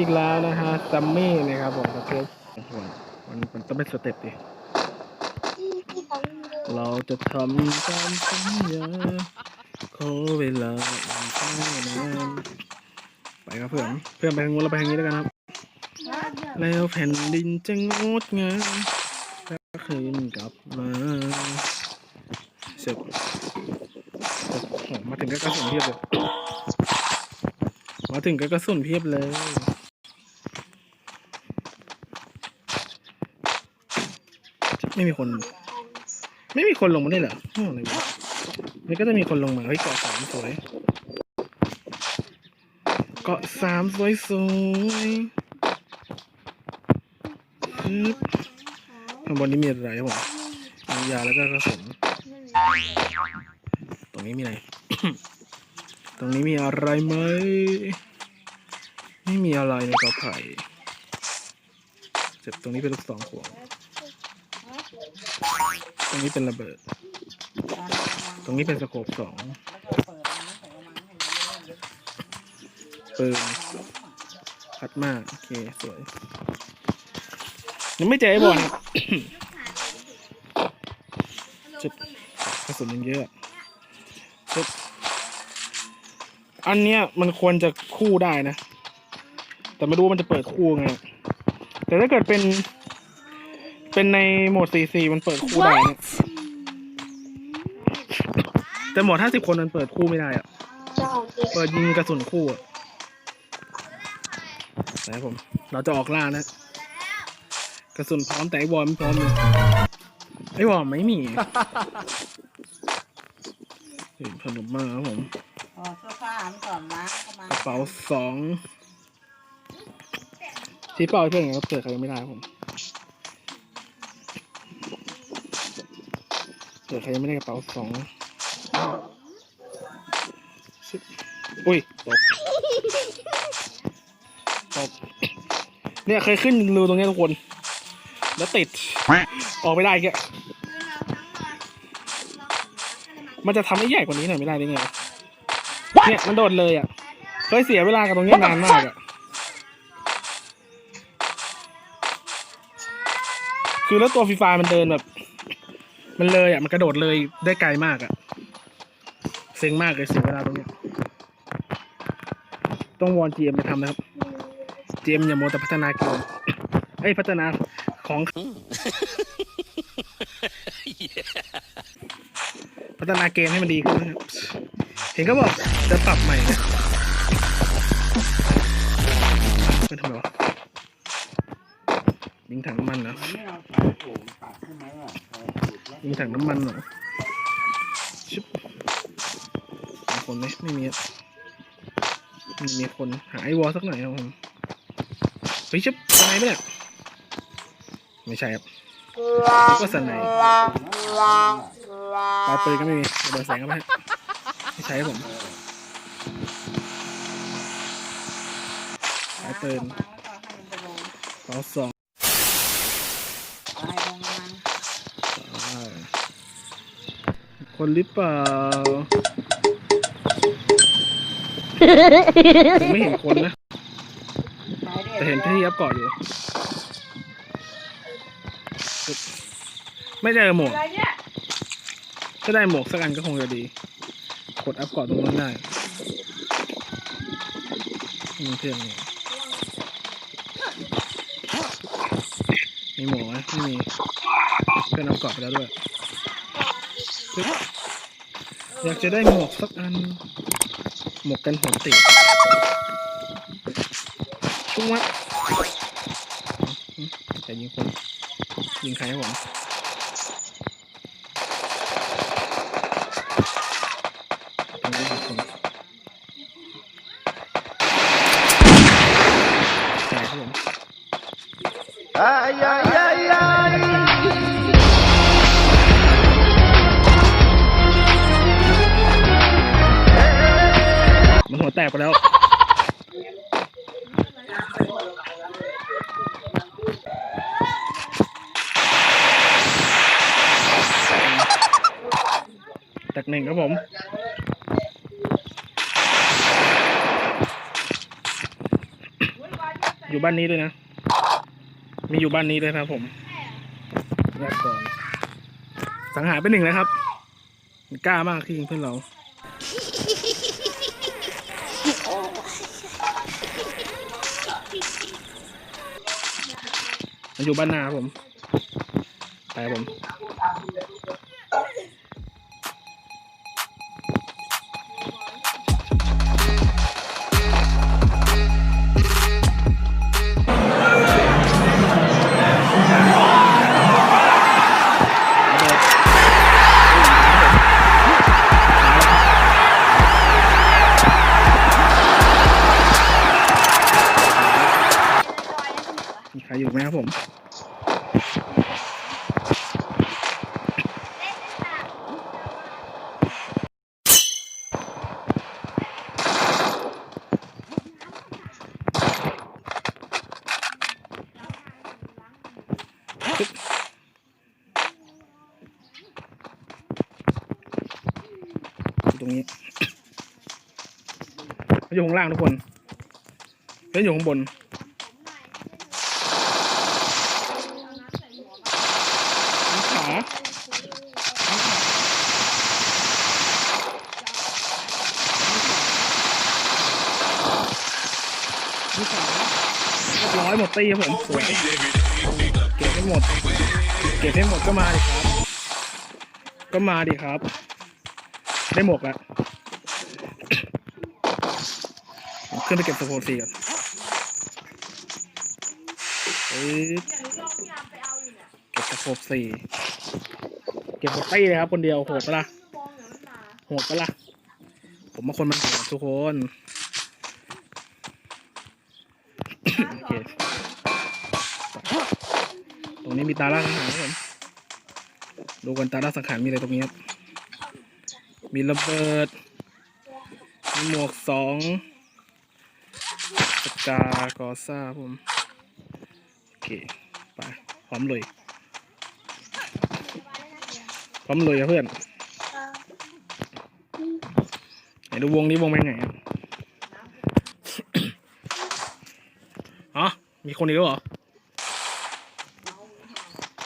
อีกแล้วนะฮะซัมมี่นะครับผมกับเทปมันมันต้องเป็นสเต็ปดิเราจะทำตามสัญญาขอเวลาอีกแค่นั้นไปครับเพื่อนเพื่อนไปทางนู้นเราไปทางนี้แล้วกันครับ แล้วแผ่นดินจะงดงามถ้าคืนกลับมาเสร็จมาถึงก็กระสุนเพียบเลยมาถึงก็กระสุนเพียบเลย ไม่มีคน ไม่มีคนลงมาได้เหรออะไรวะนี่ก็จะมีคนลงมาเฮ้ยเกาะสามสวย เกาะสามสวยสวยข้างบนนี้มีอะไรครับผมมียาแล้วก็กระสุนตรงนี้มีอะไร ตรงนี้มีอะไรไหม ไม่มีอะไรในกอไผ่เจ็บตรงนี้เป็นลูกสองขวง รงนี้เป็นระเบิด ตรงนี้เป็นสโคปสองปืนพัดมาก โอเค สวย ยังไม่เจอไอ้บอลครับจุดกระสุนยังเยอะจุดอันเนี้ยมันควรจะคู่ได้นะ แต่ไม่รู้ว่ามันจะเปิดคู่ไง แต่ถ้าเกิดเป็น เป็นในโหมด CC มันเปิดคู่ได้นะแต่โหมด 50 คนมันเปิดคู่ไม่ได้อะเปิดยิงกระสุนคู่อะนะครับผม เราจะออกล่านะ กระสุนพร้อมแต่ไอ้วอลไม่พร้อมเลยไอ้วอลไม่มีเห็นขนมมากครับผม อ๋อเสื้อผ้ามันก่อนล้างเข้ามากระเป๋าสองที่เป้าให้เพื่อนไงครับเผื่อใครยังไม่ได้ครับผม เผื่อใครยังไม่ได้กระเป๋าสองชิบอุ้ยตกตกเนี่ยเคยขึ้นรูตรงเนี้ยทุกคน แล้วติด ออกไม่ได้แกมันจะทำให้ใหญ่กว่านี้หน่อยไม่ได้ได้ไงวะเนี่ยมันโดดเลยอะ เคยเสียเวลากับตรงเนี้ยนานมากอะ คือแล้วตัวฟรีไฟามันเดินแบบ มันเลยอะมันกระโดดเลยได้ไกลมากอะเซ็งมากเลยเสียเวลาตรงเนี้ยต้องวอน GM ไปทำนะครับ GM อย่าโมวแต่พัฒนาเกมเอ้ยพัฒนาของพัฒนาเกมให้มันดีขึ้นนะครับเห็นก็บอกจะปรับใหม่นะไม่ ถุงแล้วยิงถังน้ำมันเหรอชิบมีคนไหมไม่มีไมีมีคนหาไอวอลสักหน่อยครับผมเฮ้ยชิบสไนป์ปะเนี่ยไม่ใช่ครับก็สไนป์ปลายปืนก็ไม่มีเดี๋ยวแสงก็ไม่ไม่ใช่ครับผมปลายปืนแล้วก็ให้มันไปลงต่อสอง ตายลงมัน อ่า คนหรือเปล่า ผมไม่เห็นคนนะ แต่เห็นพี่ยับเกาะอยู่ ไม่ได้หมวกอะไรเนี่ยถ้าได้หมวกสักอันก็คงจะดี กดอัพเกาะตรงนั้นได้มีเพื่อนไหมมีหมวกไหมไม่มี เพื่อนอัพเกาะไปแล้วด้วยอยากจะได้หมวกสักอัน หมวกกันหัวติดชุ่มวะแต่ยิงคนยิงใครครับผมตร แตกไปแล้ว แตกหนึ่งครับผมอยู่บ้านนี้ด้วยนะ มีอยู่บ้านนี้ด้วยนะครับผมแยกก่อน สังหารไปหนึ่งแล้วครับ กล้ามากที่ยิงเพื่อนเรา มันอยู่บ้านนาผม ไปผม ตรงนี้เขาอยู่ข้างล่างทุกคนเขาอยู่ข้างบน มีขามีขาเรียบร้อยหมด ตีครับผมสวยเก็บให้หมด เก็บให้หมดก็มาดิครับ ก็มาดิครับ ได้หมวกแล้วผมขึ้นไปเก็บสโพซีก่อนเอ้ยเก็บตะโขบสี่เก็บหมดตี้เลยครับคนเดียวโหดปะล่ะโหดปะล่ะผมมาคนมันโหดทุกคนโอเคต รงนี้มีตาล่างสังหารครับผมดูกันตาล่างสังหารมีอะไรตรงนี้ครับ มีระเบิด มีหมวกสองสกากอซ่าผม โอเค ไป พร้อมเลย พร้อมเลยเพื่อนไหนดูวงนี้วงเป็นไงอะอ๋อมีคนอีกแล้วเหรอ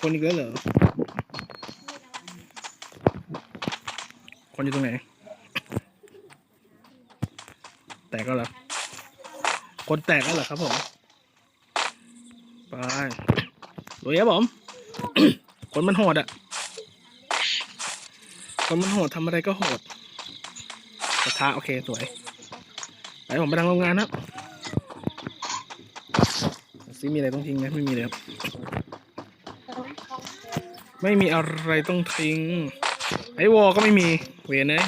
คนอีกแล้วเหรอ คนอยู่ตรงไหน แตกแล้วคนแตกแล้วเหรอครับผม ไปรวยครับผม คนมันโหดอะคนมันโหดทำอะไรก็โหดกระทะโอเคสวย ไปผมไปทางโรงงานครับซิมีอะไรต้องทิ้งไหมไม่มีเลยครับ ไม่มีอะไรต้องทิ้ง ไอ้วอลก็ไม่มี เวนเลย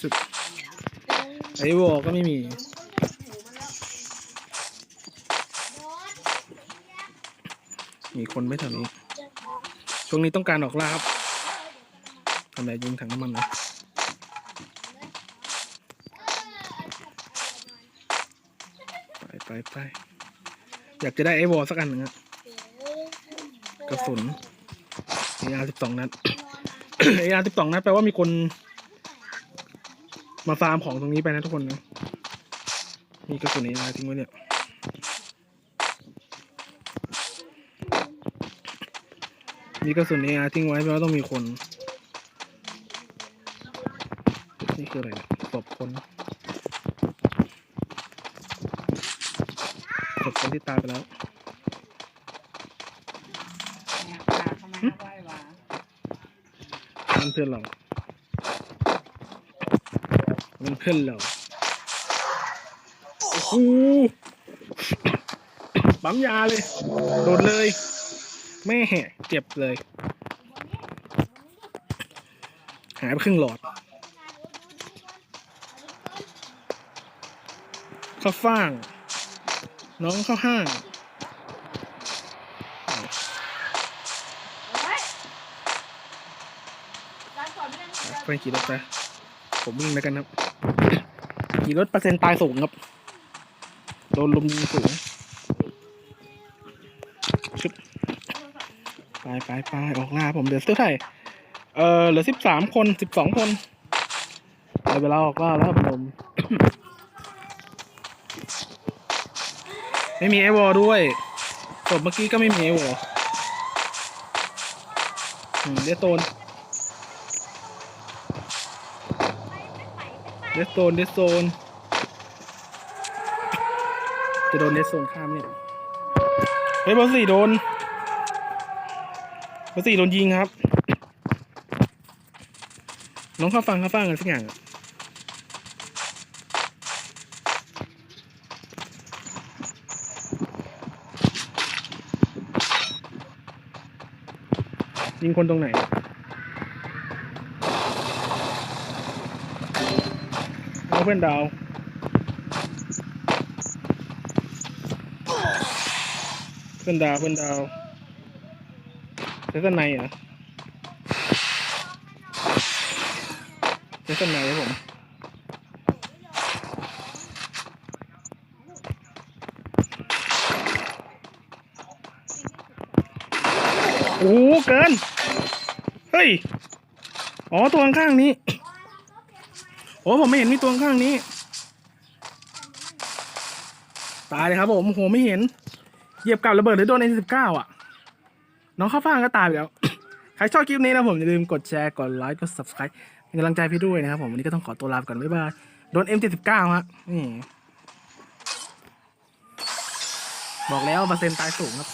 สึกไอ้วอลก็ไม่มี มีคนไม่แถวนี้ ช่วงนี้ต้องการออกล่าครับทำไรยิงถังน้ำมันนะไปไปไป อยากจะได้ไอ้วอลสักอันหนึ่งอะกระสุน AR สิบสองนัด AR สิบสองนัดแปลว่ามีคน มาฟาร์มของตรงนี้ไปนะทุกคนนะมีกระสุน AR ทิ้งไว้เนี่ยมีกระสุน AR ทิ้งไว้แปลว่าต้องมีคน นี่คืออะไรศพคนศพ คนที่ตายไปแล้วเนี่ยปลาเข้ามาไหว้วานั่นเพื่อนเรานั่นเพื่อนเราโอ้โหปั๊มยาเลย โดดเลย แม่เจ็บเลย หายไปครึ่งหลอดเข้าฟ่าง น้องเข้าห้างไปขี่รถไปผมวิ่งไปกันครับขี่รถเปอร์เซ็นต์ตายสูงครับ โดนลมยิงสูงชึบไปไปไปออกล่าผมเหลือเท่าไหร่เออเหลือสิบสามคนสิบสองคนได้เวลาออกล่าแล้วครับผม ไม่มีไอวอลด้วยศพเมื่อกี้ก็ไม่มีไอวอลอืมเดสโตนเดสโตนเดสโตนจะโดนเดสโซนข้ามเนี่ยเฮ้ยบอร์สี่โดนบอร์สี่โดนยิงครับ น้องเข้าฟังเข้าฟังกันสักอย่าง ยิงคนตรงไหน เอาเพื่อนดาว เพื่อนดาว เพื่อนดาวเซสไนเหรอเซสไนครับผมโอ้โหเกิน ฮ้ย อ๋อตัวข้างนี้ โอ้ผมไม่เห็นมีตัวข้างนี้ ตายเลยครับผมโหไม่เห็น เหยียบกับระเบิดหรือโดน N19 อะ น้องข้าวฟ่างก็ตายไปแล้ว ใครชอบคลิปนี้นะผมอย่าลืมกดแชร์ กดไลค์ กด subscribe เป็นกำลังใจพี่ด้วยนะครับผมวันนี้ก็ต้องขอตัวลาไปก่อนบ๊ายบาย โดน M79 ฮะนี่บอกแล้วเปอร์เซ็นต์ตายสูงครับ